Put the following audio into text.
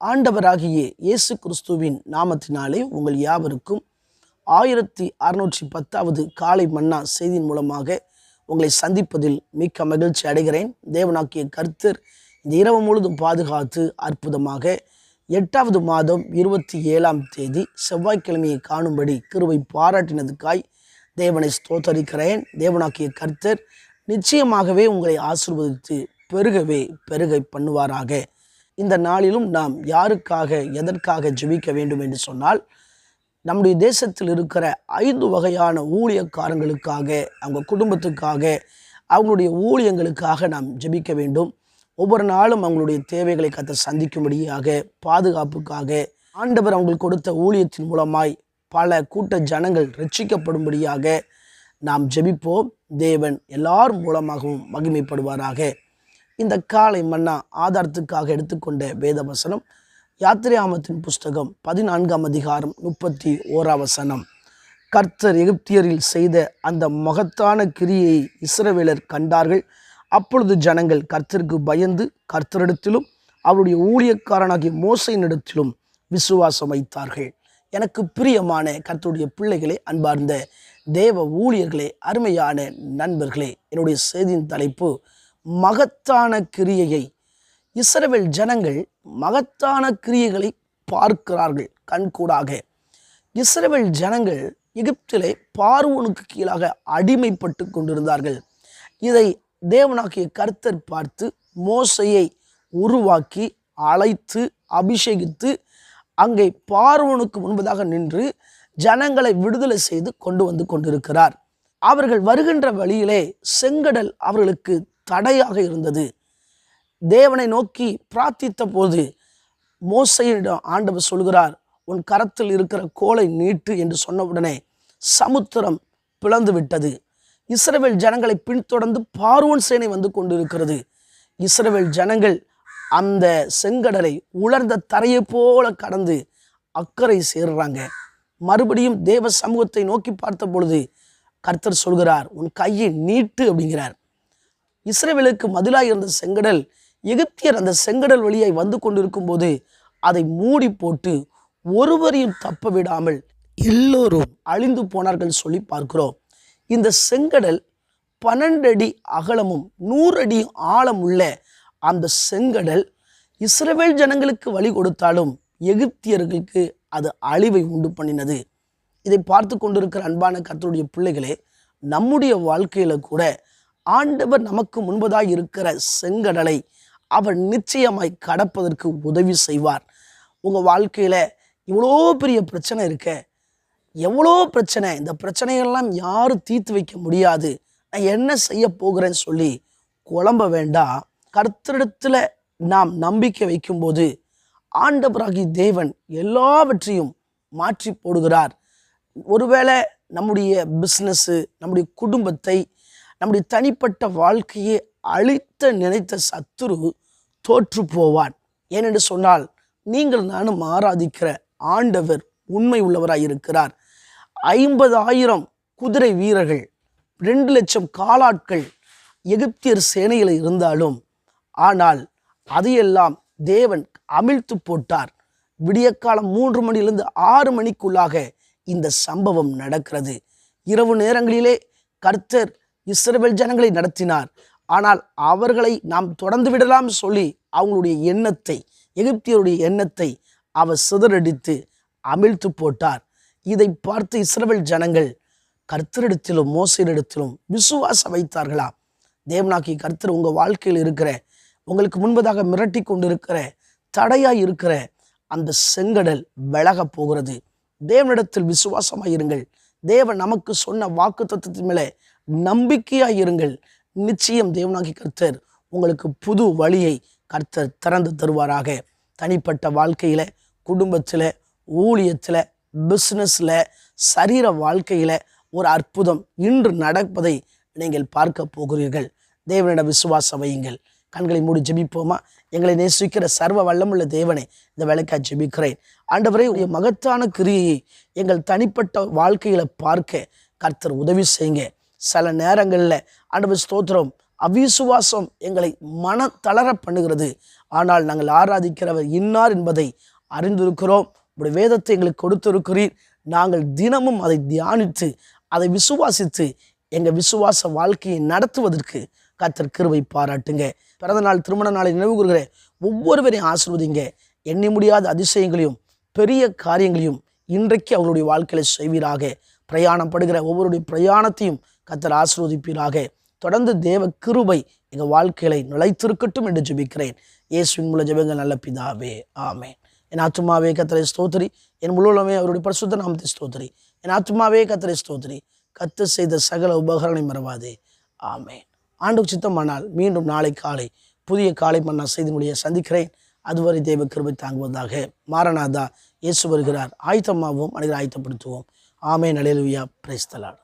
ஆண்டவராகிய இயேசு கிறிஸ்துவின் நாமத்தினாலே உங்கள் யாவருக்கும் ஆயிரத்தி அறுநூற்றி பத்தாவது காலை மன்னா செய்தியின் மூலமாக உங்களை சந்திப்பதில் மிக்க மகிழ்ச்சி அடைகிறேன். தேவனாக்கிய கர்த்தர் இந்த இரவு முழுதும் பாதுகாத்து அற்புதமாக எட்டாவது மாதம் இருபத்தி ஏழாம் தேதி செவ்வாய்க்கிழமையை காணும்படி கிருவை பாராட்டினதுக்காய் தேவனை ஸ்தோத்தரிக்கிறேன். தேவனாக்கிய கர்த்தர் நிச்சயமாகவே உங்களை ஆசிர்வதித்து பெருகவே பெருகை பண்ணுவாராக. இந்த நாளிலும் நாம் யாருக்காக எதற்காக ஜெபிக்க வேண்டும் என்று சொன்னால் நம்முடைய தேசத்தில் இருக்கிற ஐந்து வகையான ஊழியக்காரங்களுக்காக அவங்க குடும்பத்துக்காக அவங்களுடைய ஊழியங்களுக்காக நாம் ஜெபிக்க வேண்டும். ஒவ்வொரு நாளும் அவங்களுடைய தேவைகளை கத்த சந்திக்கும்படியாக பாதுகாப்புக்காக ஆண்டவர் அவங்களுக்கு கொடுத்த ஊழியத்தின் மூலமாய் பல கூட்ட ஜனங்கள் ரட்சிக்கப்படும்படியாக நாம் ஜெபிப்போம். தேவன் எல்லார் மூலமாகவும் மகிமைப்படுவாராக. இந்த காலை மன்னா ஆதாரத்துக்காக எடுத்துக்கொண்ட வேதவசனம் யாத்திரையாமத்தின் புஸ்தகம் பதினான்காம் அதிகாரம் முப்பத்தி ஓராவசனம் கர்த்தர் எகிப்தியரில் செய்த அந்த மகத்தான கிரியை இஸ்ரவேலர் கண்டார்கள். அப்பொழுது ஜனங்கள் கர்த்தருக்கு பயந்து கர்த்தரிடத்திலும் அவருடைய ஊழியக்காரனாகிய மோசையினிடத்திலும் விசுவாசம் வைத்தார்கள். எனக்கு பிரியமான கர்த்தருடைய பிள்ளைகளை அன்பார்ந்த தேவ ஊழியர்களே அருமையான நண்பர்களே என்னுடைய செய்தியின் தலைப்பு மகத்தான கிரியையை. இஸ்ரவேல் ஜனங்கள் மகத்தான கிரியைகளை பார்க்கிறார்கள் கண்கூடாக. இஸ்ரவேல் ஜனங்கள் எகிப்திலே பார்வோனுக்கு கீழாக அடிமைப்பட்டு கொண்டிருந்தார்கள். இதை தேவனாகிய கர்த்தர் பார்த்து மோசையை உருவாக்கி அழைத்து அபிஷேகித்து அங்கே பார்வனுக்கு முன்பதாக நின்று ஜனங்களை விடுதலை செய்து கொண்டு வந்து கொண்டிருக்கிறார். அவர்கள் வருகின்ற வழியிலே செங்கடல் அவர்களுக்கு தடையாக இருந்தது. தேவனை நோக்கி பிரார்த்தித்த போது மோசையிடம் ஆண்டவர் சொல்கிறார் உன் கரத்தில் இருக்கிற கோலை நீட்டு என்று சொன்னவுடனே சமுத்திரம் பிளந்து விட்டது. இஸ்ரவேல் ஜனங்களை பின்தொடர்ந்து பார்வோன் சேனை வந்து கொண்டிருக்கிறது. இஸ்ரவேல் ஜனங்கள் அந்த செங்கடலை உலர்ந்த தரையை போல கடந்து அக்கறை சேர்றாங்க. மறுபடியும் தேவ சமூகத்தை நோக்கி பார்த்த பொழுது கர்த்தர் சொல்கிறார் உன் கையை நீட்டு அப்படிங்கிறார். இஸ்ரேவேலுக்கு மதிலாக இருந்த செங்கடல் எகிப்தியர் அந்த செங்கடல் வழியாய் வந்து கொண்டிருக்கும் போது அதை மூடி போட்டு ஒருவரையும் தப்ப விடாமல் எல்லோரும் அழிந்து போனார்கள் சொல்லி பார்க்கிறோம். இந்த செங்கடல் பன்னெண்டு அடி அகலமும் நூறு அடி ஆழம் உள்ள அந்த செங்கடல் இஸ்ரவேல் ஜனங்களுக்கு வழி கொடுத்தாலும் எகிப்தியர்களுக்கு அது அழிவை உண்டு பண்ணினது. இதை பார்த்து கொண்டிருக்கிற அன்பான கத்தருடைய பிள்ளைகளே நம்முடைய வாழ்க்கையில் கூட ஆண்டவர் நமக்கு முன்பதாக இருக்கிற செங்கடலை அவர் நிச்சயமாய் கடப்பதற்கு உதவி செய்வார். உங்கள் வாழ்க்கையில் இவ்வளோ பெரிய பிரச்சனை இருக்க எவ்வளோ பிரச்சனை இந்த பிரச்சனைகள்லாம் யாரும் தீர்த்து வைக்க முடியாது. நான் என்ன செய்ய போகிறேன்னு சொல்லி குழம்ப வேண்டாம் கர்த்தரிடத்தில் நாம் நம்பிக்கை வைக்கும்போது ஆண்டவராகி தேவன் எல்லாவற்றையும் மாற்றி போடுகிறார். ஒருவேளை நம்முடைய பிஸ்னஸ்ஸு நம்முடைய குடும்பத்தை நம்முடைய தனிப்பட்ட வாழ்க்கையை அழித்த நினைத்த சத்துரு தோற்று போவான். ஏனென்று சொன்னால் நீங்கள் நானும் ஆராதிக்கிற ஆண்டவர் உண்மை உள்ளவராக இருக்கிறார். ஐம்பதாயிரம் குதிரை வீரர்கள் ரெண்டு லட்சம் காலாட்கள் எகிப்தியர் சேனையில் இருந்தாலும் ஆனால் அதையெல்லாம் தேவன் அமிழ்த்து போட்டார். விடியற்காலம் மூன்று மணியிலிருந்து ஆறு மணிக்குள்ளாக இந்த சம்பவம் நடக்கிறது. இரவு நேரங்களிலே கர்த்தர் இஸ்ரவேல் ஜனங்களை நடத்தினார். ஆனால் அவர்களை நாம் தொடர்ந்து விடலாம் சொல்லி அவங்களுடைய எண்ணத்தை எகிப்தியருடைய எண்ணத்தை அவர் சிதறடித்து அமிழ்த்து போட்டார். இதை பார்த்து இஸ்ரவேல் ஜனங்கள் கர்த்தரிடத்திலும் மோசரிடத்திலும் விசுவாசம் வைத்தார்களா? தேவனாக்கி கர்த்தர் உங்கள் வாழ்க்கையில் இருக்கிற உங்களுக்கு முன்பதாக மிரட்டி கொண்டிருக்கிற தடையாக இருக்கிற அந்த செங்கடல் விலக போகிறது. தேவனிடத்தில் விசுவாசமாக இருங்கள் தேவன் நமக்கு சொன்ன வாக்கு தத்துவத்தின் மேலே நம்பிக்கையாக இருங்கள். நிச்சயம் தேவனாகி கர்த்தர் உங்களுக்கு புது வழியை கர்த்தர் திறந்து தருவாராக. தனிப்பட்ட வாழ்க்கையில் குடும்பத்தில் ஊழியத்தில் பிஸ்னஸில் சரீர வாழ்க்கையில் ஒரு அற்புதம் இன்று நடப்பதை நீங்கள் பார்க்க போகிறீர்கள். தேவனிட விசுவாசம் வையுங்கள். கண்களை மூடி ஜெபிப்போமா? எங்களை நேசிக்கிற சர்வ வல்லமுள்ள தேவனை இந்த வேலைக்காக ஜெபிக்கிறேன். ஆண்டவரே உடைய மகத்தான கிரியையை எங்கள் தனிப்பட்ட வாழ்க்கையில் பார்க்க கர்த்தர் உதவி செய்யுங்க. சில நேரங்களில் ஆண்டவர் ஸ்தோத்திரம் அவிசுவாசம் எங்களை மன தளர பண்ணுகிறது. ஆனால் நாங்கள் ஆராதிக்கிறவர் இன்னார் என்பதை அறிந்திருக்கிறோம். உடைய வேதத்தை எங்களுக்கு கொடுத்திருக்கிறீர். நாங்கள் தினமும் அதை தியானித்து அதை விசுவாசித்து எங்கள் விசுவாச வாழ்க்கையை நடத்துவதற்கு கத்தர் கிருவை பாராட்டுங்க. பிறந்த நாள் திருமண நாளை நினைவு கூறுகிற ஒவ்வொருவரையும் ஆசிர்வதிங்க. எண்ணி முடியாத அதிசயங்களையும் பெரிய காரியங்களையும் இன்றைக்கு அவர்களுடைய வாழ்க்கையில செய்வீராக. பிரயாணப்படுகிற ஒவ்வொருடைய பிரயாணத்தையும் கத்தர் ஆசிர்வதிப்பீராக. தொடர்ந்து தேவ கிருபை எங்கள் வாழ்க்கையில நிலைத்திருக்கட்டும் என்று ஜெபிக்கிறேன். இயேசுவின் மூல ஜெபங்கள் நல்ல பிதாவே. ஆமே என் ஆத்துமாவே கத்தரை ஸ்தோத்திரி. என் முழுவதுமே அவருடைய பரிசுத்த நாமத்தை ஸ்தோத்திரி. என் ஆத்மாவே கத்தரை ஸ்தோத்திரி. கத்து செய்த சகல உபகரணை மறவாதே. ஆமே ஆண்டு சித்தமானால் மீண்டும் நாளை காலை புதிய காலை மன்னா செய்தி முடிய சந்திக்கிறேன். அதுவரை தேவ கிருபை தாங்குவதாக மாரநாதா இயேசு வருகிறார். ஆயத்தமாகவும் மனிதர் ஆயத்தப்படுத்துவோம். ஆமே நலையலுவியா பிரைஸ்தலாடு